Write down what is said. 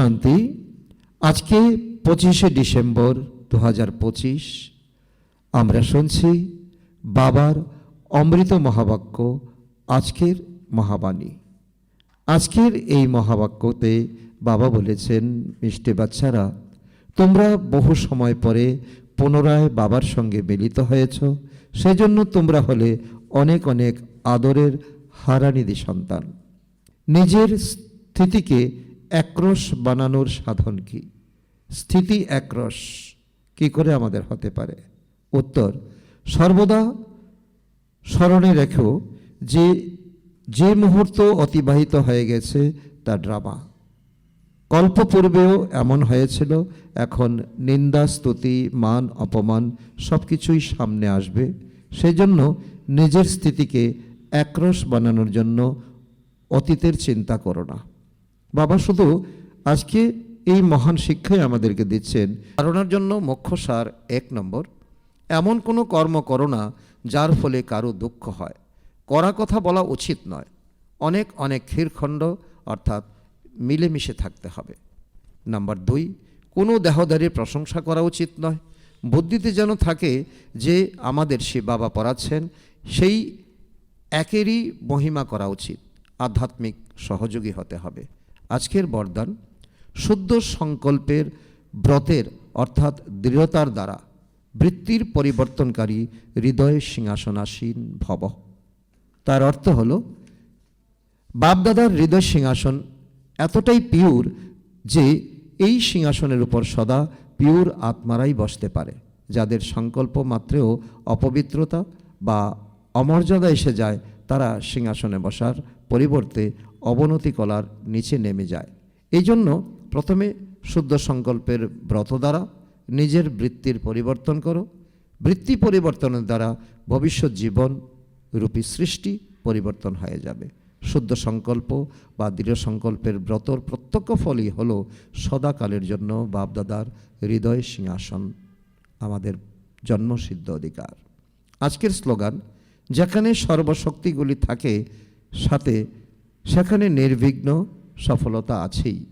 শান্তি আজকে পঁচিশে ডিসেম্বর দু আমরা শুনছি, বাবার অমৃত মহাবাক্য, আজকের মহাবাণী। আজকের এই মহাবাক্যতে বাবা বলেছেন, মিষ্টি বাচ্চারা, তোমরা বহু সময় পরে পুনরায় বাবার সঙ্গে মিলিত হয়েছ, সেজন্য তোমরা হলে অনেক অনেক আদরের হারানিধি সন্তান। নিজের স্থিতিকে একরস বানানোর সাধন কি? স্থিতি একরস, কি করে আমাদের হতে পারে? উত্তর, সর্বদা স্মরণে রেখো যে যে মুহূর্ত অতিবাহিত হয়ে গেছে, তা ড্রামা। কল্প পূর্বেও এমন হয়েছিল, এখন নিন্দা, স্তুতি, মান, অপমান সব কিছুই সামনে আসবে। সেজন্য নিজের স্থিতিকে একরস বানানোর জন্য অতীতের চিন্তা করো না। বাবা শুধু আজকে এই মহান শিক্ষাই আমাদেরকে দিচ্ছেন। ধারণার জন্য মুখ্য সার এক নম্বর। এমন কোনো কর্ম করো না যার ফলে কারও দুঃখ হয়। করা কথা বলা উচিত নয়। অনেক অনেক ক্ষীরখণ্ড অর্থাৎ মিলেমিশে থাকতে হবে। নাম্বার দুই, কোনো দেহদারির প্রশংসা করা উচিত নয়। বুদ্ধিতে যেন থাকে যে আমাদের সে বাবা পড়াচ্ছেন, সেই একেরই মহিমা করা উচিত। আধ্যাত্মিক সহযোগী হতে হবে। আজকের বরদান শুদ্ধ সংকল্পের ব্রতের অর্থাৎ দৃঢ়তার দ্বারা বৃত্তির পরিবর্তনকারী হৃদয় সিংহাসনাসীন ভব। তার অর্থ হল, বাপদাদার হৃদয় সিংহাসন এতটাই পিওর যে এই সিংহাসনের উপর সদা পিওর আত্মারাই বসতে পারে, যাদের সংকল্প মাত্রেও অপবিত্রতা বা অমর্যাদা এসে যায় তারা সিংহাসনে বসার পরিবর্তে অবনতি কলার নিচে নেমে যায়। এই জন্য প্রথমে শুদ্ধ সংকল্পের ব্রত দ্বারা নিজের বৃত্তির পরিবর্তন করো। বৃত্তি পরিবর্তনের দ্বারা ভবিষ্যৎ জীবন রূপী সৃষ্টি পরিবর্তন হয়ে যাবে। শুদ্ধ সংকল্প বা দৃঢ় সংকল্পের ব্রতর প্রত্যক্ষ ফলই হলো সদাকালের জন্য বাপদাদার হৃদয় সিংহাসন, আমাদের জন্মসিদ্ধ অধিকার। আজকের স্লোগান যেখানে সর্বশক্তিগুলি থাকে সাথে সেখানে নির্বিঘ্ন সফলতা আছেই।